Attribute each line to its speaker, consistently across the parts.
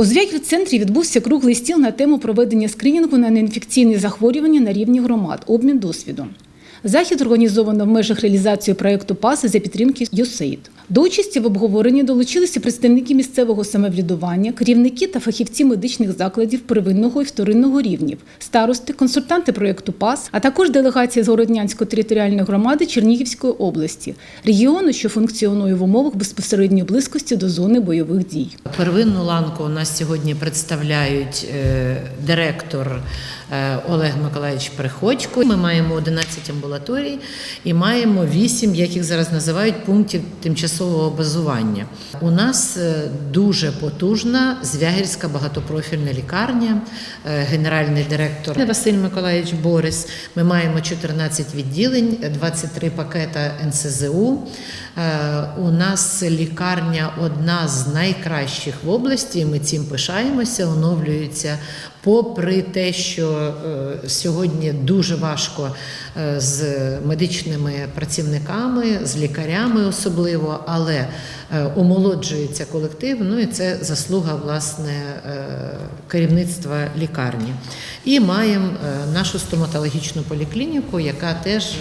Speaker 1: У Звягіль-центрі відбувся круглий стіл на тему проведення скринінгу на неінфекційні захворювання на рівні громад, обмін досвідом. Захід організовано в межах реалізації проєкту ПАСи за підтримки USAID. До участі в обговоренні долучилися представники місцевого самоврядування, керівники та фахівці медичних закладів первинного і вторинного рівнів, старости, консультанти проєкту ПАС, а також делегація з Городнянської територіальної громади Чернігівської області, регіону, що функціонує в умовах безпосередньої близькості до зони бойових дій.
Speaker 2: Первинну ланку у нас сьогодні представляють е, директор е, Олег Миколаївич Приходько. Ми маємо 11 амбулаторій і маємо 8, як їх зараз називають, пунктів тимчасового базування. У нас е, дуже потужна Звягільська багатопрофільна лікарня, е, генеральний директор Василь Миколаївич Борис. Ми маємо 14 відділень, 23 пакета НСЗУ. Е, У нас лікарня одна з найкращих в області. і Ми цим пишаємося, оновлюється. Попри те, що е, сьогодні дуже важко е, з медичними працівниками, з лікарями особливо, але омолоджується колектив. Ну і це заслуга власне е, керівництва лікарні. І маємо е, нашу стоматологічну поліклініку, яка теж е,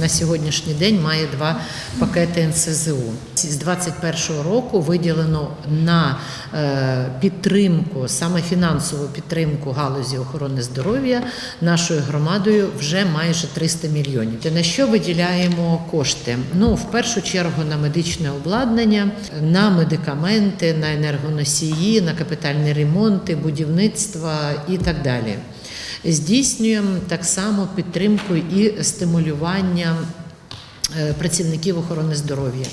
Speaker 2: на сьогоднішній день має два пакети НСЗУ. З 2021 року виділено на е, підтримку, саме фінансову підтримку галузі охорони здоров'я нашою громадою вже майже 300 мільйонів. На що виділяємо кошти? Ну, в першу чергу на медичне обладнання, на медикаменти, на енергоносії, на капітальні ремонти, будівництва і так далі. Здійснюємо так само підтримку і стимулювання працівників охорони здоров'я.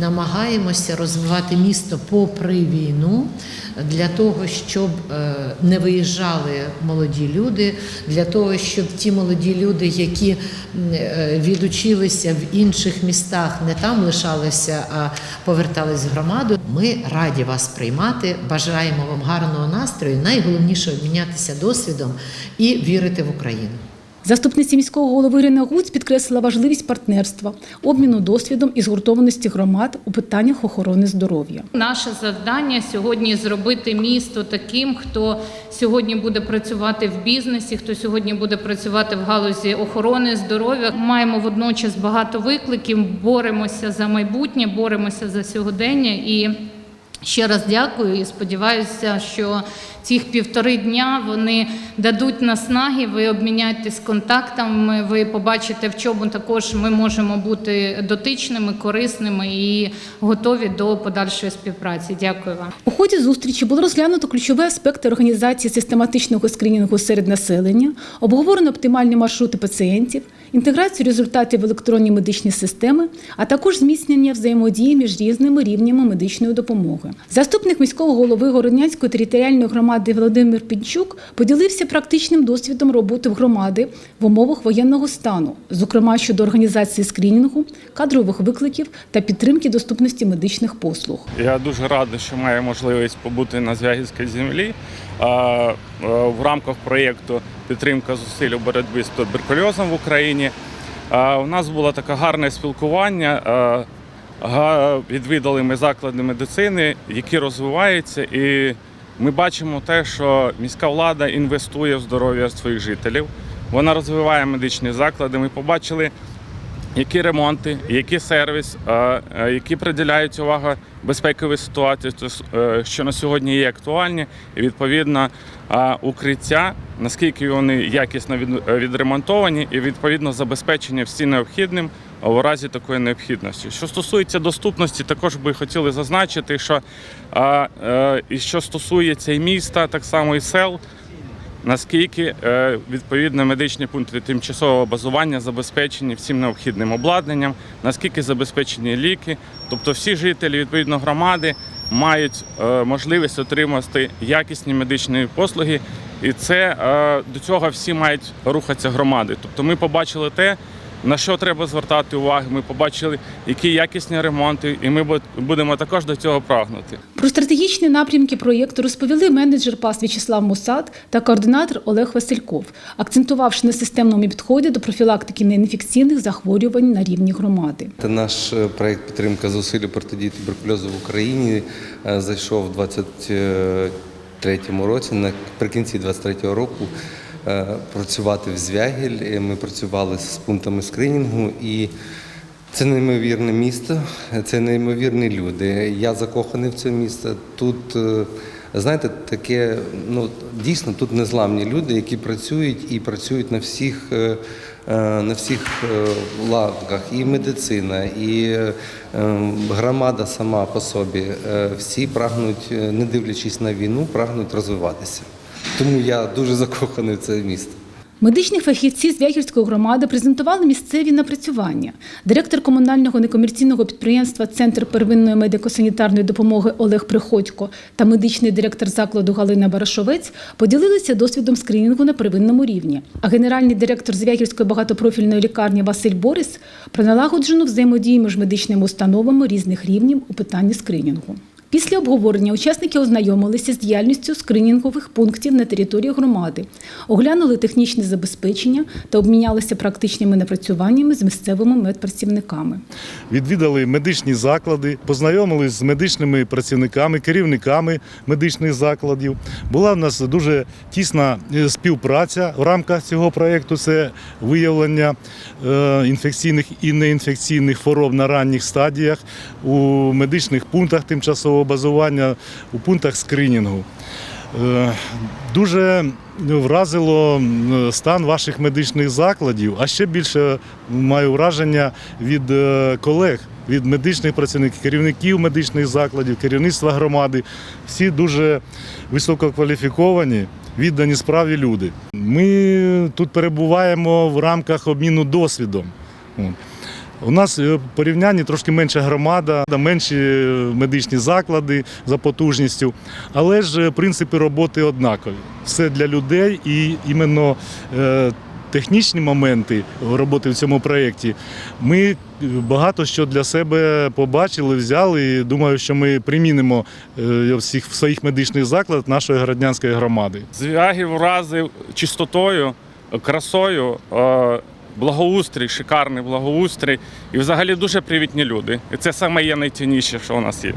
Speaker 2: Намагаємося розвивати місто попри війну для того, щоб е, не виїжджали молоді люди, для того, щоб ті молоді люди, які е, відучилися в інших містах, не там лишалися, а повертались в громаду. Ми раді вас приймати. Бажаємо вам гарного настрою. Найголовніше обмінятися досвідом і вірити в Україну.
Speaker 1: Заступниця міського голови Ірина Гуць підкреслила важливість партнерства, обміну досвідом і згуртованості громад у питаннях охорони здоров'я.
Speaker 3: Наше завдання сьогодні зробити місто таким, хто сьогодні буде працювати в бізнесі, хто сьогодні буде працювати в галузі охорони здоров'я. Маємо водночас багато викликів, боремося за майбутнє, боремося за сьогодення і. Ще раз дякую і сподіваюся, що цих півтори дня вони дадуть наснаги. Ви обміняєтесь контактами. Ви побачите, в чому також ми можемо бути дотичними, корисними і готові до подальшої співпраці. Дякую вам.
Speaker 1: У ході зустрічі було розглянуто ключові аспекти організації систематичного скринінгу серед населення, обговорено оптимальні маршрути пацієнтів, інтеграцію результатів в електронні медичні системи, а також зміцнення взаємодії між різними рівнями медичної допомоги. Заступник міського голови Городнянської територіальної громади Володимир Пінчук поділився практичним досвідом роботи в громади в умовах воєнного стану, зокрема щодо організації скринінгу, кадрових викликів та підтримки доступності медичних послуг.
Speaker 4: Я дуже радий, що маю можливість побути на Звягільській землі в рамках проєкту підтримка зусиль у боротьбі з туберкульозом в Україні. У нас було таке гарне спілкування. Відвідали ми заклади медицини, які розвиваються, і ми бачимо те, що міська влада інвестує в здоров'я своїх жителів. Вона розвиває медичні заклади. Ми побачили які ремонти, який сервіс, які приділяють увагу безпековій ситуації, е, що на сьогодні є актуальні, і відповідно укриття, наскільки вони якісно відремонтовані, і відповідно забезпечення всі необхідним у разі такої необхідності. Що стосується доступності, також би хотіли зазначити, що е, і що стосується і міста, так само і сел. Наскільки е, відповідно медичні пункти тимчасового базування забезпечені всім необхідним обладнанням, наскільки забезпечені ліки, тобто всі жителі відповідно громади мають е, можливість отримати якісні медичні послуги, і це е, до цього всі мають рухатися громади. Тобто ми побачили те, на що треба звертати увагу. Ми побачили, які якісні ремонти, і ми бу- будемо також до цього прагнути.
Speaker 1: Про стратегічні напрямки проєкту розповіли менеджер ПАС В'ячеслав Мусад та координатор Олег Васильков, акцентувавши на системному підході до профілактики неінфекційних захворювань на рівні громади.
Speaker 5: Це наш е, проект підтримка зусиль протидії туберкульозу в Україні е, зайшов 23-му році, наприкінці 23-го року, е, працювати в Звягіль. Е, Ми працювали з пунктами скринінгу і це неймовірне місто, це неймовірні люди. Я закоханий в це місто. Тут, е, знаєте, таке, ну дійсно тут незламні люди, які працюють і працюють на всіх, е, е, на всіх е, ланках. І медицина, і е, е, громада сама по собі. Е, Всі прагнуть, е, не дивлячись на війну, прагнуть розвиватися. Тому я дуже закоханий в це місто.
Speaker 1: Медичні фахівці Звягільської громади презентували місцеві напрацювання. Директор комунального некомерційного підприємства Центр первинної медико-санітарної допомоги Олег Приходько та медичний директор закладу Галина Барашовець поділилися досвідом скринінгу на первинному рівні. А генеральний директор Звягільської багатопрофільної лікарні Василь Борис про налагоджену взаємодію між медичними установами різних рівнів у питанні скринінгу. Після обговорення учасники ознайомилися з діяльністю скринінгових пунктів на території громади, оглянули технічне забезпечення та обмінялися практичними напрацюваннями з місцевими медпрацівниками.
Speaker 6: відвідали медичні заклади, познайомились з медичними працівниками, керівниками медичних закладів. Була в нас дуже тісна е, співпраця в рамках цього проєкту. Це виявлення е, інфекційних і неінфекційних хвороб на ранніх стадіях у медичних пунктах тимчасового базування, у пунктах скринінгу. Е, Дуже вразило стан ваших медичних закладів, а ще більше маю враження від е, колег, від медичних працівників, керівників медичних закладів, керівництва громади. Всі дуже висококваліфіковані, віддані справі люди. Ми тут перебуваємо в рамках обміну досвідом. У нас е, в порівнянні трошки менша громада, менші медичні заклади за потужністю, але ж е, принципи роботи однакові. Все для людей і іменно е, технічні моменти роботи в цьому проєкті ми е, багато що для себе побачили, взяли. І думаю, що ми примінимо е, всіх в своїх медичних закладах нашої городнянської громади.
Speaker 4: Звягів вразив чистотою, красою, е, благоустрій, шикарний благоустрій. І взагалі дуже привітні люди. І це саме є найцінніше, що у нас є.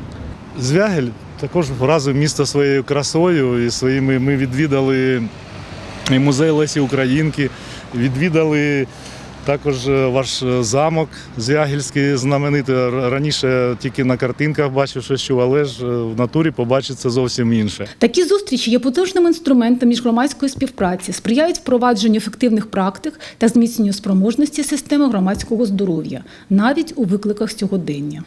Speaker 6: Звягель також вразив місто своєю красою і своїми. Ми відвідали музей Лесі Українки, відвідали також е, ваш е, замок Звягільський знаменитий. Раніше тільки на картинках бачив, що що, але ж е, в натурі побачиться зовсім інше.
Speaker 1: Такі зустрічі є потужним інструментом міжгромадської співпраці, сприяють впровадженню ефективних практик та зміцненню спроможності системи громадського здоров'я, навіть у викликах сьогодення.